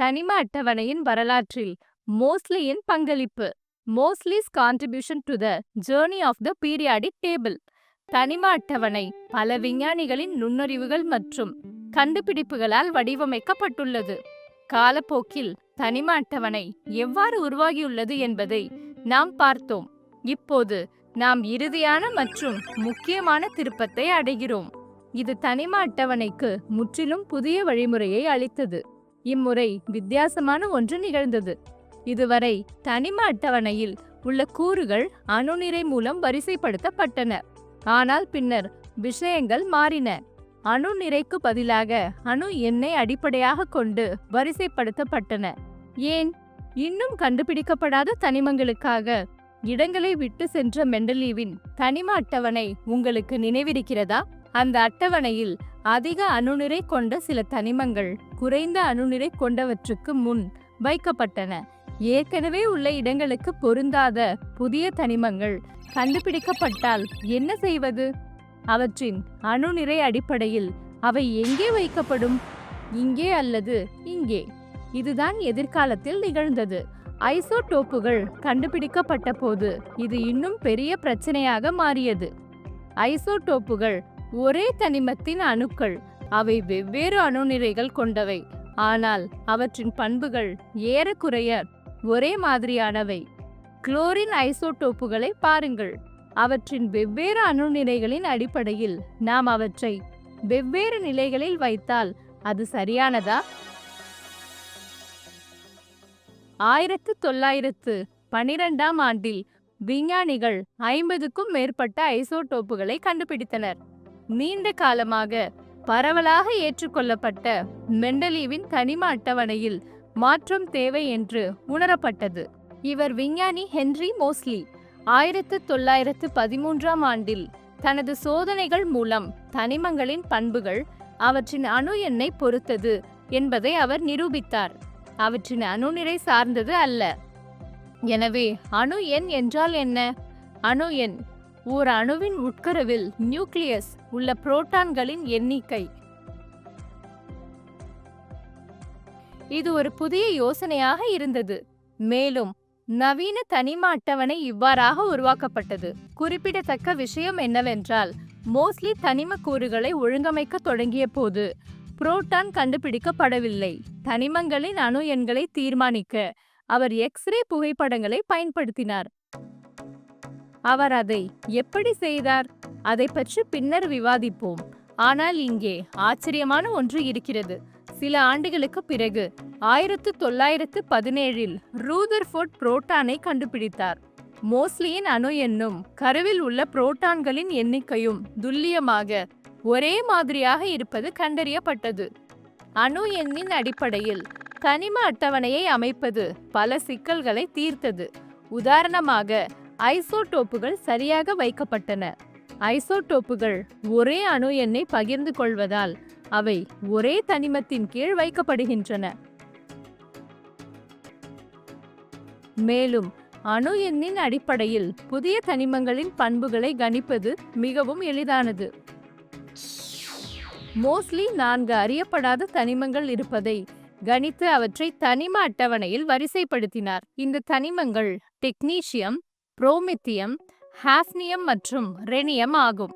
தனிம அட்டவணையின் வரலாற்றில் மோஸ்லியின் பங்களிப்பு. Moseley's contribution to the journey of the periodic table தனிம அட்டவணை பல விஞ்ஞானிகளின் நுண்ணறிவுகள் மற்றும் கண்டுபிடிப்புகளால் வடிவமைக்கப்பட்டுள்ளது. காலப்போக்கில் தனிம அட்டவணை எவ்வாறு உருவாகியுள்ளது என்பதை நாம் பார்த்தோம். இப்போது நாம் இறுதியான மற்றும் முக்கியமான திருப்பத்தை அடைகிறோம். இது தனிம அட்டவணைக்கு முற்றிலும் புதிய வழிமுறையை அளித்தது. இம்முறை வித்தியாசமான ஒன்று நிகழ்ந்தது. இதுவரை தனிம அட்டவணையில் உள்ள கூறுகள் அணுநிறை மூலம் வரிசைப்படுத்தப்பட்டன. ஆனால் பின்னர் விஷயங்கள் மாறின. அணு நிறைக்கு பதிலாக அணு எண்ணை அடிப்படையாக கொண்டு வரிசைப்படுத்தப்பட்டன. ஏன்? இன்னும் கண்டுபிடிக்கப்படாத தனிமங்களுக்காக இடங்களை விட்டு சென்ற மெண்டலீவின் தனிம அட்டவணை உங்களுக்கு நினைவிருக்கிறதா? அந்த அட்டவணையில் அதிக அணுநிறை கொண்ட சில தனிமங்கள் குறைந்த அணுநிறை கொண்டவற்றுக்கு முன் வைக்கப்பட்டன. ஏற்கனவே உள்ள இடங்களுக்கு பொருந்தாத புதிய தனிமங்கள் கண்டுபிடிக்கப்பட்டால் என்ன செய்வது? அவற்றின் அணுநிறை அடிப்படையில் அவை எங்கே வைக்கப்படும்? இங்கே அல்லது இங்கே? இதுதான் எதிர்காலத்தில் நிகழ்ந்தது. ஐசோடோப்புகள் கண்டுபிடிக்கப்பட்ட போது இது இன்னும் பெரிய பிரச்சனையாக மாறியது. ஐசோடோப்புகள் ஒரே தனிமத்தின் அணுக்கள். அவை வெவ்வேறு அணுநிறைகள் கொண்டவை. ஆனால் அவற்றின் பண்புகள் ஏறக்குறைய ஒரே மாதிரியானவை. குளோரின் ஐசோடோப்புகளை பாருங்கள். அவற்றின் வெவ்வேறு அணுநிலைகளின் அடிப்படையில் நாம் அவற்றை வெவ்வேறு நிலைகளில் வைத்தால் அது சரியானதா? ஆயிரத்து தொள்ளாயிரத்து பனிரெண்டாம் ஆண்டில் விஞ்ஞானிகள் ஐம்பதுக்கும் மேற்பட்ட ஐசோடோப்புகளை கண்டுபிடித்தனர். நீண்ட காலமாக பரவலாக ஏற்றுக்கொள்ளப்பட்ட மெண்டலீவின் கனிம அட்டவணையில் மாற்றம் தேவை என்று உணரப்பட்டது. இவர் விஞ்ஞானி ஹென்றி மோஸ்லி ஆயிரத்து தொள்ளாயிரத்து பதிமூன்றாம் ஆண்டில் தனது சோதனைகள் மூலம் தனிமங்களின் பண்புகள் அவற்றின் அணு எண்ணை பொறுத்தது என்பதை அவர் நிரூபித்தார். அவற்றின் அணுநிறை சார்ந்தது அல்ல. எனவே அணு எண் என்றால் என்ன? அணு எண் ஓர் அணுவின் உட்கருவில் நியூக்ளியஸ் உள்ள புரோட்டான்களின் எண்ணிக்கை. இது ஒரு புதிய யோசனையாக இருந்தது. மேலும் நவீன தனிம அட்டவணை இவ்வாறாக உருவாக்கப்பட்டது. குறிப்பிடத்தக்க விஷயம் என்னவென்றால் மோஸ்ட்லி தனிம கூறுகளை ஒழுங்கமைக்க தொடங்கிய போது புரோட்டான் கண்டுபிடிக்கப்படவில்லை. தனிமங்களின் அணு எண்களை தீர்மானிக்க அவர் எக்ஸ்ரே புகைப்படங்களை பயன்படுத்தினார். அவர் அதை எப்படி செய்தார்? அதை பற்றி பின்னர் விவாதிப்போம். ஆனால் இங்கே ஆச்சரியமான ஒன்று இருக்கிறது. சில ஆண்டுகளுக்கு பிறகு ஆயிரத்து தொள்ளாயிரத்து பதினேழில் ரூதர்ஃபோர்ட் புரோட்டானை கண்டுபிடித்தார். மோஸ்லியின் அணு என்னும் கருவில் உள்ள புரோட்டான்களின் எண்ணிக்கையும் துல்லியமாக ஒரே மாதிரியாக இருப்பது கண்டறியப்பட்டது. அணு எண்ணின் அடிப்படையில் தனிம அட்டவணையை அமைப்பது பல சிக்கல்களை தீர்த்தது. உதாரணமாக ஐசோடோப்புகள் சரியாக வைக்கப்பட்டன. ஐசோடோப்புகள் ஒரே அணு எண்ணை பகிர்ந்து கொள்வதால் அவை ஒரே தனிமத்தின் கீழ் வைக்கப்படுகின்றன. மேலும் அணு எண்ணின் அடிப்படையில் புதிய தனிமங்களின் பண்புகளை கணிப்பது மிகவும் எளிதானது. மோஸ்ட்லி நான்கு அறியப்படாத தனிமங்கள் இருப்பதை கணித்து அவற்றை தனிம அட்டவணையில் வரிசைப்படுத்தினார். இந்த தனிமங்கள் டெக்னீசியம் புரோமித்தியம் ஹாஃப்னியம் மற்றும் ரெனியம் ஆகும்.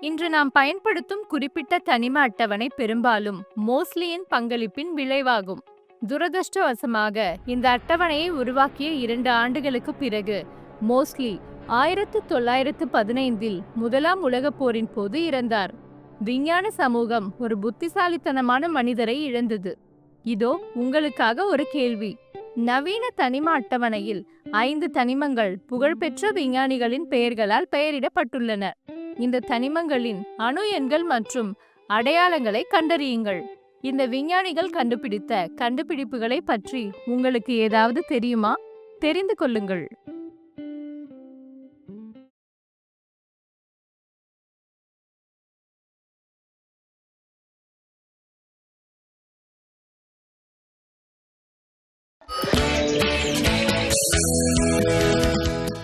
இன்று நாம் பயன்படுத்தும் குறிப்பிட்ட தனிம அட்டவணை பெரும்பாலும் மோஸ்லியின் பங்களிப்பின் விளைவாகும். துரதிருஷ்டவசமாக இந்த அட்டவணையை உருவாக்கிய இரண்டு ஆண்டுகளுக்கு பிறகு மோஸ்லி ஆயிரத்து தொள்ளாயிரத்து பதினைந்தில் முதலாம் உலகப் போரின் போது இறந்தார். விஞ்ஞான சமூகம் ஒரு புத்திசாலித்தனமான மனிதரை இழந்தது. இதோ உங்களுக்காக ஒரு கேள்வி. நவீன தனிம அட்டவணையில் ஐந்து தனிமங்கள் புகழ்பெற்ற விஞ்ஞானிகளின் பெயர்களால் பெயரிடப்பட்டுள்ளன. இந்த தனிமங்களின் அணு எண்கள் மற்றும் அடையாளங்களை கண்டறியுங்கள். இந்த விஞ்ஞானிகள் கண்டுபிடித்த கண்டுபிடிப்புகளை பற்றி உங்களுக்கு ஏதாவது தெரியுமா? தெரிந்து கொள்ளுங்கள்.